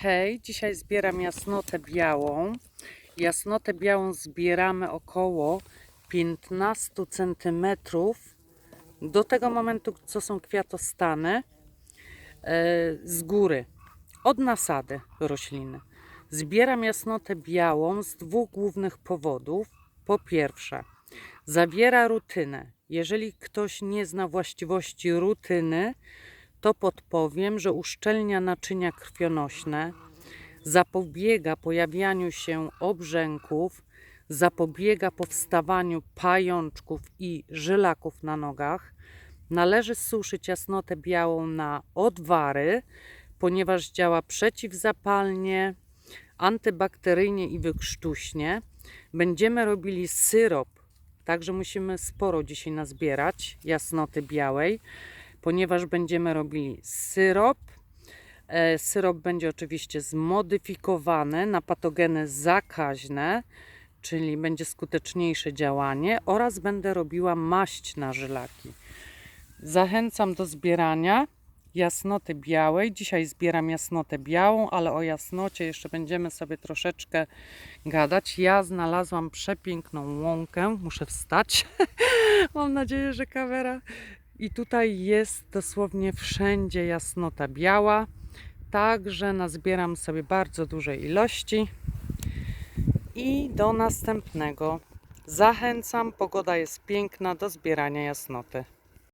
Hej, dzisiaj zbieram jasnotę białą. Jasnotę białą zbieramy około 15 cm do tego momentu, co są kwiatostany e, z góry, od nasady rośliny. Zbieram jasnotę białą z dwóch głównych powodów. Po pierwsze, zawiera rutynę. Jeżeli ktoś nie zna właściwości rutyny, to podpowiem, że uszczelnia naczynia krwionośne, zapobiega pojawianiu się obrzęków, zapobiega powstawaniu pajączków i żylaków na nogach. Należy suszyć jasnotę białą na odwary, ponieważ działa przeciwzapalnie, antybakteryjnie i wykrztuśnie. Będziemy robili syrop, także musimy sporo dzisiaj nazbierać jasnoty białej ponieważ będziemy robili syrop. E, Syrop będzie oczywiście zmodyfikowany na patogeny zakaźne, czyli będzie skuteczniejsze działanie oraz będę robiła maść na żylaki. Zachęcam do zbierania jasnoty białej. Dzisiaj zbieram jasnotę białą, ale o jasnocie jeszcze będziemy sobie troszeczkę gadać. Ja znalazłam przepiękną łąkę. Muszę wstać. Mam nadzieję, że kamera i tutaj jest dosłownie wszędzie jasnota biała. Także nazbieram sobie bardzo dużej ilości. I do następnego. Zachęcam, pogoda jest piękna do zbierania jasnoty.